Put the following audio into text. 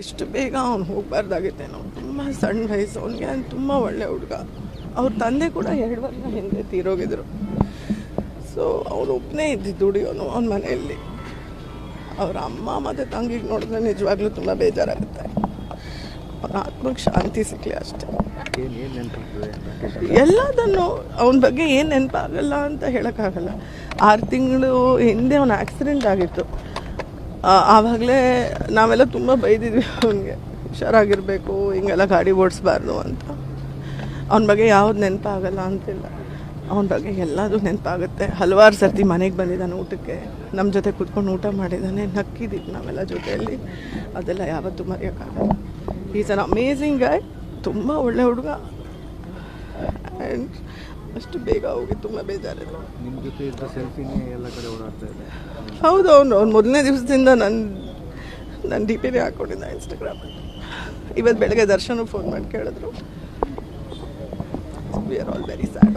ಇಷ್ಟು ಬೇಗ ಅವ್ನು ಹೋಗ್ಬಾರ್ದಾಗಿತ್ತೇನೋ ತುಂಬ ಸಣ್ಣ ವಯಸ್ಸು. ಅವನಿಗೆ ತುಂಬ ಒಳ್ಳೆ ಹುಡುಗ. ಅವ್ರ ತಂದೆ ಕೂಡ ಎರಡು ವರ್ಷ ಹಿಂದೆ ತೀರೋಗಿದ್ರು. ಸೊ ಅವನು ಒಬ್ಬನೇ ಇದ್ದಿದ್ದು ದುಡಿಯೋನು ಅವನ ಮನೆಯಲ್ಲಿ. ಅವ್ರ ಅಮ್ಮ ಮತ್ತು ತಂಗಿಗೆ ನೋಡಿದ್ರೆ ನಿಜವಾಗ್ಲೂ ತುಂಬ ಬೇಜಾರಾಗುತ್ತೆ. ಅವನ ಆತ್ಮಕ್ಕೆ ಶಾಂತಿ ಸಿಕ್ಕಲಿ ಅಷ್ಟೇ. ಎಲ್ಲದನ್ನು ಅವನ ಬಗ್ಗೆ ಏನು ನೆನಪಾಗಲ್ಲ ಅಂತ ಹೇಳೋಕ್ಕಾಗಲ್ಲ. ಆರು ತಿಂಗಳು ಹಿಂದೆ ಅವನ ಆಕ್ಸಿಡೆಂಟ್ ಆಗಿತ್ತು. ಆವಾಗಲೇ ನಾವೆಲ್ಲ ತುಂಬ ಬೈದಿದ್ವಿ ಅವನಿಗೆ. ಹುಷಾರಾಗಿರಬೇಕು, ಹಿಂಗೆಲ್ಲ ಗಾಡಿ ಓಡಿಸ್ಬಾರ್ದು ಅಂತ. ಅವನ ಬಗ್ಗೆ ಯಾವ್ದು ನೆನಪಾಗಲ್ಲ ಅಂತಿಲ್ಲ. ಅವನ ಬಗ್ಗೆ ಎಲ್ಲದೂ ನೆನಪಾಗುತ್ತೆ. ಹಲವಾರು ಸರ್ತಿ ಮನೆಗೆ ಬಂದಿದ್ದಾನೆ ಊಟಕ್ಕೆ. ನಮ್ಮ ಜೊತೆ ಕೂತ್ಕೊಂಡು ಊಟ ಮಾಡಿದ್ದಾನೆ ನಕ್ಕಿದ್ದೀವಿ ನಾವೆಲ್ಲ ಜೊತೆಯಲ್ಲಿ. ಅದೆಲ್ಲ ಯಾವತ್ತೂ ಮರೆಯೋಕ್ಕಾಗಲ್ಲ. ಈಸ್ ಅನ್ ಅಮೇಝಿಂಗ್ ಗಾಯ್ ತುಂಬ ಒಳ್ಳೆ ಹುಡುಗ. ಆ್ಯಂಡ್ ಅಷ್ಟು ಬೇಗ ಹೋಗಿ ತುಂಬ ಬೇಜಾರಿಲ್ಲ ನಿಮ್ಮ ಜೊತೆ ಇದ್ದ ಸೆಲ್ಫಿನೇ ಎಲ್ಲ ಕಡೆ ಓಡಾಡ್ತಾ ಇದೆ. ಹೌದು ಅವನು ಅವ್ನು ಮೊದಲನೇ ದಿವಸದಿಂದ ನನ್ನ ನನ್ನ ಡಿ ಪಿನೇ ಹಾಕ್ಕೊಂಡಿದ್ದ ಇನ್ಸ್ಟಾಗ್ರಾಮಲ್ಲಿ ಇವತ್ತು ಬೆಳಗ್ಗೆ ದರ್ಶನ ಫೋನ್ ಮಾಡಿ ಕೇಳಿದ್ರು. We are all very sad